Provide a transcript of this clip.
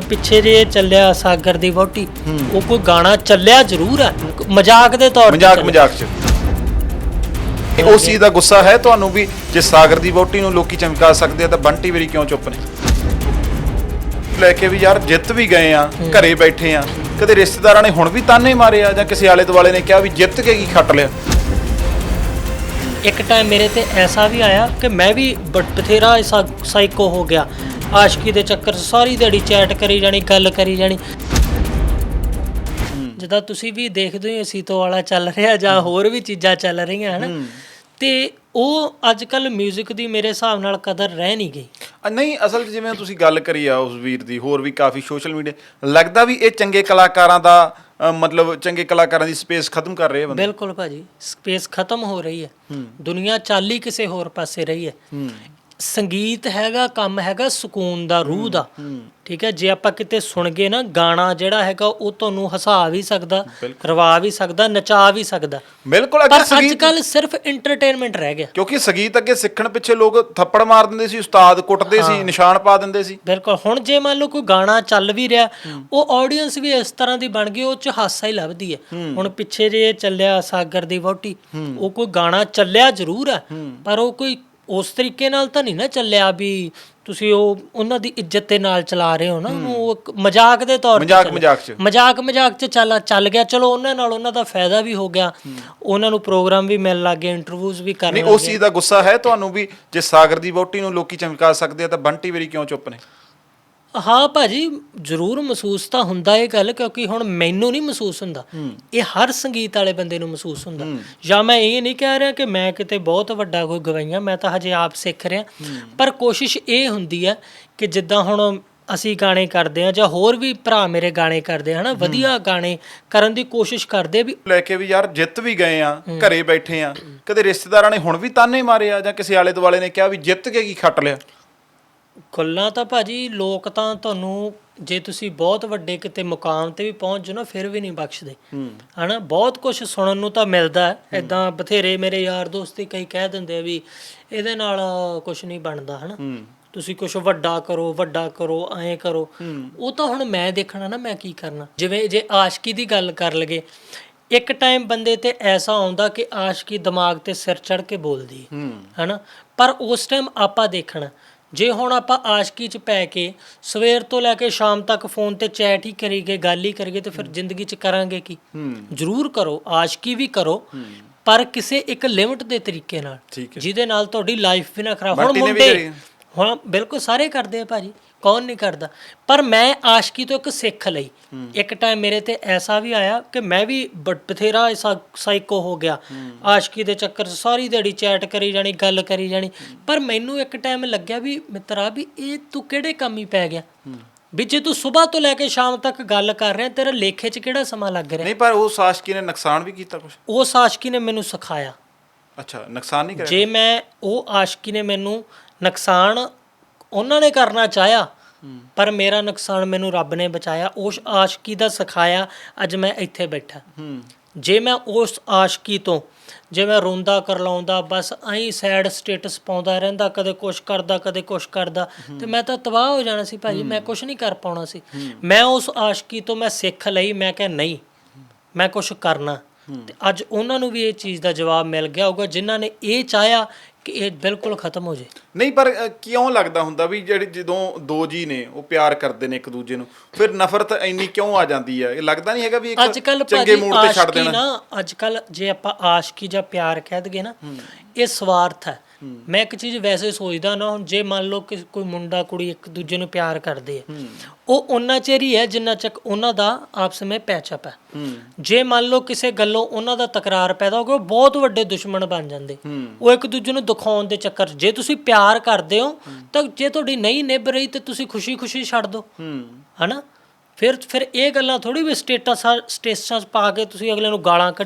ਪਿੱਛੇ ਜੇ ਚੱਲਿਆ ਸਾਗਰ ਦੀ ਵੋਟੀ ਉਹ ਕੋਈ ਗਾਣਾ ਚੱਲਿਆ ਜ਼ਰੂਰ ਹੈ? ਮਜ਼ਾਕ ਦੇ ਤੌਰ ਤੇ ਮਜ਼ਾਕ ਚੱਲਿਆ। ਮਜ਼ਾਕ ਚ। ਇਹ ਉਸ ਚੀਜ਼ ਦਾ ਗੁੱਸਾ ਹੈ ਤੁਹਾਨੂੰ ਵੀ ਜੇ ਸਾਗਰ ਦੀ ਵੋਟੀ ਨੂੰ ਲੋਕੀ ਚਮਕਾ ਸਕਦੇ ਆ ਤਾਂ ਬੰਟੀ ਵੀਰੀ ਕਿਉਂ ਚੁੱਪ ਨੇ? ਲੈ ਕੇ ਵੀ ਯਾਰ ਜਿੱਤ ਵੀ ਗਏ ਆ ਘਰੇ ਬੈਠੇ ਆ। ਕਦੇ ਰਿਸ਼ਤੇਦਾਰਾਂ ਨੇ ਹੁਣ ਵੀ ਤਾਨੇ ਮਾਰੇ ਆ ਜਾਂ ਕਿਸੇ ਆਲੇ ਦੁਆਲੇ ਨੇ ਕਿਹਾ ਵੀ ਜਿੱਤ ਕੇ ਕੀ ਖੱਟ ਲਿਆ? ਇੱਕ ਟਾਈਮ ਮੇਰੇ ਤੇ ਐਸਾ ਵੀ ਆਇਆ ਕਿ ਮੈਂ ਵੀ ਬ- ਬਥੇਰਾ ਐਸਾ ਸਾਈਕੋ ਹੋ ਗਿਆ। ਆਸ਼ਕੀ ਦੇ ਚੱਕਰ 'ਚ ਸਾਰੀ ਦਿਹਾੜੀ ਚੈਟ ਕਰੀ ਜਾਣੀ ਗੱਲ ਕਰੀ ਜਾਣੀ। ਜਿੱਦਾਂ ਤੁਸੀਂ ਵੀ ਦੇਖਦੇ ਹੋ ਸੀਤੋ ਵਾਲਾ ਚੱਲ ਰਿਹਾ ਜਾਂ ਹੋਰ ਵੀ ਚੀਜ਼ਾਂ ਚੱਲ ਰਹੀਆਂ ਹਨ? ਤੇ ਉਹ ਅੱਜ ਕੱਲ 뮤직 ਦੀ ਮੇਰੇ ਹਿਸਾਬ ਨਾਲ ਕਦਰ ਰਹਿ ਨਹੀਂ ਗਈ। ਨਹੀਂ ਅਸਲ ਜਿਵੇਂ ਤੁਸੀਂ ਗੱਲ ਕਰੀ ਆ ਉਸ ਵੀਰ ਦੀ ਹੋਰ ਵੀ ਕਾਫੀ ਸੋਸ਼ਲ ਮੀਡੀਆ ਲੱਗਦਾ ਵੀ ਇਹ ਚੰਗੇ ਕਲਾਕਾਰਾਂ ਦਾ ਮਤਲਬ ਚੰਗੇ ਕਲਾਕਾਰਾਂ ਦੀ ਸਪੇਸ ਖਤਮ ਕਰ ਰਹੇ ਬੰਦੇ। ਬਿਲਕੁਲ ਭਾਜੀ ਸਪੇਸ ਖਤਮ ਹੋ ਰਹੀ ਹੈ। ਦੁਨੀਆ ਚੱਲ ਕਿਸੇ ਹੋਰ ਪਾਸੇ ਰਹੀ ਹੈ। ਸੰਗੀਤ ਹੈਗਾ ਕੰਮ ਹੈਗਾ ਸਕੂਨ ਦਾ ਰੂਹ ਦਾ। ਠੀਕ ਹੈ ਜੇ ਆਪਾਂ ਕਿਤੇ ਸੁਣ ਗਏ ਨਾ ਗਾਣਾ ਜਿਹੜਾ ਹੈਗਾ ਉਹ ਤੁਹਾਨੂੰ ਹਸਾ ਵੀ ਸਕਦਾ ਰਵਾ ਵੀ ਸਕਦਾ ਨਚਾ ਵੀ ਸਕਦਾ। ਬਿਲਕੁਲ ਅੱਗੇ ਅੱਜ ਸੰਗੀਤ ਕੱਲ ਸਿਰਫ ਐਂਟਰਟੇਨਮੈਂਟ ਰਹਿ ਗਿਆ। ਕਿਉਂਕਿ ਸੰਗੀਤ ਅੱਗੇ ਸਿੱਖਣ ਪਿੱਛੇ ਲੋਕ ਥੱਪੜ ਮਾਰ ਦਿੰਦੇ ਸੀ ਉਸਤਾਦ ਕੁੱਟਦੇ ਸੀ ਨਿਸ਼ਾਨ ਪਾ ਦਿੰਦੇ ਸੀ। ਬਿਲਕੁਲ ਹੁਣ ਜੇ ਮੰਨ ਲਓ ਕੋਈ ਗਾਣਾ ਚੱਲ ਵੀ ਰਿਹਾ ਉਹ ਆਡੀਅנס ਵੀ ਇਸ ਤਰ੍ਹਾਂ ਦੀ ਬਣ ਗਈ ਉਹ ਚ ਹਾਸਾ ਹੀ ਲੱਭਦੀ ਹੈ। ਹੁਣ ਪਿੱਛੇ ਜੇ ਚੱਲਿਆ ਸਾਗਰ ਦੀ ਵੋਟੀ ਉਹ ਕੋਈ ਗਾਣਾ ਚੱਲਿਆ ਜ਼ਰੂਰ ਹੈ। ਪਰ ਉਹ ਕੋਈ ਉਸ ਤਰੀਕੇ ਨਾਲ ਤਾਂ ਨਹੀਂ ਨਾ ਚੱਲਿਆ ਵੀ ਤੁਸੀਂ ਉਹ ਉਹਨਾਂ ਦੀ ਇੱਜ਼ਤ ਦੇ ਨਾਲ ਚਲਾ ਰਹੇ ਹੋ ਨਾ ਉਹ ਇੱਕ ਮਜ਼ਾਕ ਦੇ ਤੌਰ ਤੇ ਮਜ਼ਾਕ। ਮਜ਼ਾਕ 'ਚ। ਮਜ਼ਾਕ ਮਜ਼ਾਕ ਚ ਚੱਲ ਚੱਲ ਗਿਆ। ਚਲੋ ਉਹਨਾਂ ਨਾਲ ਉਹਨਾਂ ਦਾ ਫਾਇਦਾ ਵੀ ਹੋ ਗਿਆ। ਉਹਨਾਂ ਨੂੰ ਪ੍ਰੋਗਰਾਮ ਵੀ ਮਿਲ ਲੱਗੇ ਇੰਟਰਵਿਊਜ਼ ਵੀ ਕਰਨ ਨਹੀਂ ਲੱਗੇ ਉਸ ਚੀਜ਼ ਦਾ ਗੁੱਸਾ ਹੈ ਤੁਹਾਨੂੰ ਵੀ ਜੇ ਸਾਗਰ ਦੀ ਵੋਟੀ ਨੂੰ ਲੋਕੀ ਚਮਕਾ ਸਕਦੇ ਆ ਤਾਂ ਬੰਟੀ ਵੀਰੀ ਕਿਉਂ ਚੁੱਪ ਨੇ? ਹਾਂ ਭਾਜੀ ਜ਼ਰੂਰ ਮਹਿਸੂਸ ਤਾਂ ਹੁੰਦਾ ਇਹ ਗੱਲ ਕਿਉਂਕਿ ਹੁਣ ਮੈਨੂੰ ਨਹੀਂ ਮਹਿਸੂਸ ਹੁੰਦਾ। ਇਹ ਹਰ ਸੰਗੀਤ ਵਾਲੇ ਬੰਦੇ ਨੂੰ ਮਹਿਸੂਸ ਹੁੰਦਾ। ਜਾਂ ਮੈਂ ਇਹ ਨਹੀਂ ਕਹਿ ਰਿਹਾ ਕਿ ਮੈਂ ਕਿਤੇ ਬਹੁਤ ਵੱਡਾ ਕੋਈ ਗਵਾਈਆਂ ਮੈਂ ਤਾਂ ਹਜੇ ਆਪ ਸਿੱਖ ਰਿਹਾ। ਪਰ ਕੋਸ਼ਿਸ਼ ਇਹ ਹੁੰਦੀ ਹੈ ਕਿ ਜਿੱਦਾਂ ਹੁਣ ਅਸੀਂ ਗਾਣੇ ਕਰਦੇ ਆ ਜਾਂ ਹੋਰ ਵੀ ਭਰਾ ਮੇਰੇ ਗਾਣੇ ਕਰਦੇ ਹਨਾ ਵਧੀਆ ਗਾਣੇ ਕਰਨ ਦੀ ਕੋਸ਼ਿਸ਼ ਕਰਦੇ ਵੀ ਲੈ ਕੇ ਵੀ ਯਾਰ ਜਿੱਤ ਵੀ ਗਏ ਆ ਘਰੇ ਬੈਠੇ ਆ। ਕਦੇ ਰਿਸ਼ਤੇਦਾਰਾਂ ਨੇ ਹੁਣ ਵੀ ਤਾਨੇ ਮਾਰੇ ਆ ਜਾਂ ਕਿਸੇ ਆਲੇ ਦੁਆਲੇ ਨੇ ਕਿਹਾ ਵੀ ਜਿੱਤ ਕੇ ਕੀ ਖੱਟ ਲਿਆ? ਗੱਲਾਂ ਤਾਂ ਭਾਜੀ ਲੋਕ ਤਾਂ ਤੁਹਾਨੂੰ ਜੇ ਤੁਸੀਂ ਬਹੁਤ ਵੱਡੇ ਕਿਤੇ ਮੁਕਾਮ ਤੇ ਵੀ ਪਹੁੰਚ ਜਾਓ ਨਾ ਫਿਰ ਵੀ ਨਹੀਂ ਬਖਸ਼ਦੇ। ਹਨਾ? ਬਹੁਤ ਕੁਝ ਸੁਣਨ ਨੂੰ ਤਾਂ ਮਿਲਦਾ ਐਦਾਂ ਬਥੇਰੇ ਮੇਰੇ ਯਾਰ ਦੋਸਤ ਹੀ ਕਈ ਕਹਿ ਦਿੰਦੇ ਆ ਵੀ ਇਹਦੇ ਨਾਲ ਕੁਝ ਨਹੀਂ ਬਣਦਾ ਹਨਾ? ਤੁਸੀਂ ਕੁਝ ਵੱਡਾ ਕਰੋ ਵੱਡਾ ਕਰੋ ਐਂ ਕਰੋ। ਉਹ ਤਾਂ ਹੁਣ ਮੈਂ ਦੇਖਣਾ ਨਾ ਮੈਂ ਕੀ ਕਰਨਾ? ਜਿਵੇਂ ਜੇ ਆਸ਼ਕੀ ਦੀ ਗੱਲ ਕਰ ਲਗੇ ਇੱਕ ਟਾਈਮ ਬੰਦੇ ਤੇ ਐਸਾ ਆਉਂਦਾ ਕਿ ਆਸ਼ਕੀ ਦਿਮਾਗ ਤੇ ਸਿਰ ਚੜ ਕੇ ਬੋਲਦੀ ਹੈ ਹਨਾ? ਪਰ ਉਸ ਟਾਈਮ ਆਪਾਂ ਦੇਖਣਾ ਜੇ ਹੁਣ ਆਪਾਂ ਆਸ਼ਕੀ ਚ ਪੈ ਕੇ ਸਵੇਰ ਤੋਂ ਲੈ ਕੇ ਸ਼ਾਮ ਤੱਕ ਫੋਨ ਤੇ ਚੈਟ ਹੀ ਕਰੀਗੇ ਗੱਲ ਹੀ ਕਰੀਗੇ ਤੇ ਫਿਰ ਜ਼ਿੰਦਗੀ ਚ ਕਰਾਂਗੇ ਕੀ? ਜ਼ਰੂਰ ਕਰੋ ਆਸ਼ਕੀ ਵੀ ਕਰੋ ਪਰ ਕਿਸੇ ਇੱਕ ਲਿਮਟ ਦੇ ਤਰੀਕੇ ਨਾਲ ਜਿਹਦੇ ਨਾਲ ਤੁਹਾਡੀ ਲਾਈਫ ਵੀ ਨਾ ਖਰਾਬ ਹੁਣ। ਮੁੰਡੇ ਕਰੀ। ਹਾਂ ਬਿਲਕੁਲ ਸਾਰੇ ਕਰਦੇ ਆ ਭਾਜੀ। ਕੌਣ ਨਹੀਂ ਕਰਦਾ। ਪਰ ਮੈਂ ਆਸ਼ਕੀ ਤੋਂ ਇੱਕ ਸਿੱਖ ਲਈ। ਇੱਕ ਟਾਈਮ ਮੇਰੇ ਤੇ ਐਸਾ ਵੀ ਆਇਆ ਕਿ ਮੈਂ ਵੀ ਬਥੇਰਾ ਐਸਾ ਸਾਈਕੋ ਹੋ ਗਿਆ। ਆਸ਼ਕੀ ਦੇ ਚੱਕਰ ਸਾਰੀ ਦਿਹਾੜੀ ਚੈਟ ਕਰੀ ਜਾਣੀ ਗੱਲ ਕਰੀ ਜਾਣੀ। ਪਰ ਮੈਨੂੰ ਇੱਕ ਟਾਈਮ ਲੱਗਿਆ ਵੀ ਮਿੱਤਰਾ ਵੀ ਇਹ ਤੂੰ ਕਿਹੜੇ ਕੰਮ ਹੀ ਪੈ ਗਿਆ? ਵੀ ਜੇ ਤੂੰ ਸਵੇਰ ਤੋਂ ਲੈ ਕੇ ਸ਼ਾਮ ਤੱਕ ਗੱਲ ਕਰ ਰਿਹਾ ਤੇਰਾ ਲੇਖੇ 'ਚ ਕਿਹੜਾ ਸਮਾਂ ਲੱਗ ਰਿਹਾ? ਨਹੀਂ ਪਰ ਉਹ ਸਾਸ਼ਕੀ ਨੇ ਨੁਕਸਾਨ ਵੀ ਕੀਤਾ ਕੁਝ ਉਸ ਆਸ਼ਕੀ ਨੇ ਮੈਨੂੰ ਸਿਖਾਇਆ। ਅੱਛਾ ਨੁਕਸਾਨ ਨਹੀਂ ਕਰਿਆ ਜੇ ਮੈਂ ਉਹ ਆਸ਼ਕੀ ਨੇ ਮੈਨੂੰ ਨੁਕਸਾਨ ਉਹਨਾਂ ਨੇ ਕਰਨਾ ਚਾਹਿਆ ਪਰ ਮੇਰਾ ਨੁਕਸਾਨ ਮੈਨੂੰ ਰੱਬ ਨੇ ਬਚਾਇਆ ਉਸ ਆਸ਼ਕੀ ਦਾ ਸਿਖਾਇਆ ਅੱਜ ਮੈਂ ਇੱਥੇ ਬੈਠਾ। ਜੇ ਮੈਂ ਉਸ ਆਸ਼ਕੀ ਤੋਂ ਜੇ ਮੈਂ ਰੋਂਦਾ ਕਰ ਲਾਉਂਦਾ ਬਸ ਐਂ ਸੈਡ ਸਟੇਟਸ ਪਾਉਂਦਾ ਰਹਿੰਦਾ ਕਦੇ ਕੁਛ ਕਰਦਾ ਕਦੇ ਕੁਛ ਕਰਦਾ ਤੇ ਮੈਂ ਤਾਂ ਤਬਾਹ ਹੋ ਜਾਣਾ ਸੀ ਭਾਜੀ ਮੈਂ ਕੁਛ ਨਹੀਂ ਕਰ ਪਾਉਣਾ ਸੀ। ਮੈਂ ਉਸ ਆਸ਼ਕੀ ਤੋਂ ਮੈਂ ਸਿੱਖ ਲਈ ਮੈਂ ਕਿਹਾ ਨਹੀਂ ਮੈਂ ਕੁਛ ਕਰਨਾ। ਤੇ ਅੱਜ ਉਹਨਾਂ ਨੂੰ ਵੀ ਇਹ ਚੀਜ਼ ਦਾ ਜਵਾਬ ਮਿਲ ਗਿਆ ਹੋਊਗਾ ਜਿਨ੍ਹਾਂ ਨੇ ਇਹ ਚਾਹਿਆ ਕਿ ਇਹ ਬਿਲਕੁਲ ਖਤਮ ਹੋ ਜੇ। ਨਹੀਂ ਪਰ ਅ, ਕਿਉਂ ਲੱਗਦਾ ਹੁੰਦਾ ਵੀ ਜਿਹੜੇ ਜਦੋਂ ਦੋ ਜੀ ਨੇ ਉਹ ਪਿਆਰ ਕਰਦੇ ਨੇ ਇੱਕ ਦੂਜੇ ਨੂੰ ਫਿਰ ਨਫ਼ਰਤ ਇੰਨੀ ਕਿਉਂ ਆ ਜਾਂਦੀ ਹੈ? ਇਹ ਲੱਗਦਾ ਨਹੀਂ ਹੈਗਾ ਵੀ ਅੱਜ ਕੱਲ ਇੱਕ ਚੰਗੇ ਮੂਡ ਤੇ ਛੱਡ ਆਸ਼ਕੀ ਦੇਣਾ। ਨਾ ਅੱਜ ਕੱਲ ਜੇ ਆਪਾਂ ਆਸ਼ਕੀ ਜਾਂ ਪਿਆਰ ਕਹਿ ਦਈਏ ਨਾ ਇਹ ਸਵਾਰਥ ਹੈ। ਮੈਂ ਇੱਕ ਚੀਜ਼ ਵੈਸੇ ਸੋਚਦਾ ਨਾ ਹੁਣ ਜੇ ਮੰਨ ਲਓ ਕਿ ਕੋਈ ਮੁੰਡਾ ਕੁੜੀ ਇੱਕ ਦੂਜੇ ਨੂੰ ਪਿਆਰ ਕਰਦੇ ਆ ਉਹ ਉਹਨਾਂ ਚਿਰ ਹੀ ਹੈ ਜਿੰਨਾ ਚੱਕ ਉਹਨਾਂ ਦਾ ਆਪਸ ਵਿੱਚ ਪੈਚਅਪ ਹੈ। ਜੇ ਮੰਨ ਲਓ ਕਿਸੇ ਗੱਲੋਂ ਉਹਨਾਂ ਦਾ ਤਕਰਾਰ ਪੈਦਾ ਹੋ ਗਿਆ ਉਹ ਬਹੁਤ ਵੱਡੇ ਦੁਸ਼ਮਣ ਬਣ ਜਾਂਦੇ। ਉਹ ਇੱਕ ਦੂਜੇ ਨੂੰ ਦਿਖਾਉਣ ਦੇ ਚੱਕਰ ਜੇ ਤੁਸੀਂ ਪਿਆਰ ਕਰਦੇ ਹੋ ਤਾਂ ਜੇ ਤੁਹਾਡੀ ਨਹੀਂ ਨਿਭ ਰਹੀ ਤੇ ਤੁਸੀਂ ਖੁਸ਼ੀ-ਖੁਸ਼ੀ ਛੱਡ ਦਿਓ। ਹਨਾ? ਫਿਰ ਫਿਰ ਇਹ ਗੱਲਾਂ ਥੋੜੀ ਵੀ ਸਟੇਟਸ ਸਟੇਟਸਾਂ 'ਚ ਪਾ ਕੇ ਤੁਸੀਂ ਅਗਲੇ ਨੂੰ ਗਾਲਾਂ ਕੱਢੀ